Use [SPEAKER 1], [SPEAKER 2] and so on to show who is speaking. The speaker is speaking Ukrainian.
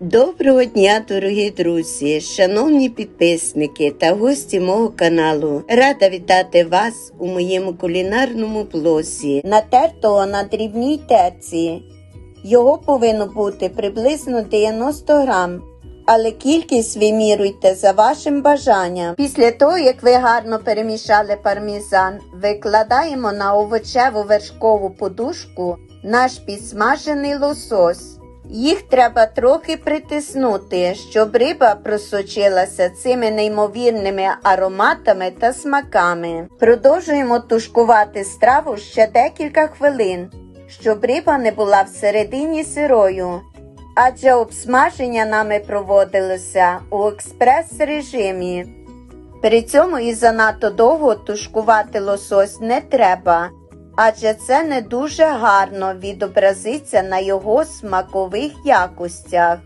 [SPEAKER 1] Доброго дня, дорогі друзі, шановні підписники та гості мого каналу. Рада вітати вас у моєму кулінарному блозі, натертого на дрібній терці. Його повинно бути приблизно 90 грам. Але кількість виміруйте за вашим бажанням. Після того, як ви гарно перемішали пармізан, викладаємо на овочеву вершкову подушку наш підсмажений лосось. Їх треба трохи притиснути, щоб риба просочилася цими неймовірними ароматами та смаками. Продовжуємо тушкувати страву ще декілька хвилин, щоб риба не була всередині сирою. Адже обсмаження нами проводилося у експрес-режимі. При цьому і занадто довго тушкувати лосось не треба, адже це не дуже гарно відобразиться на його смакових якостях.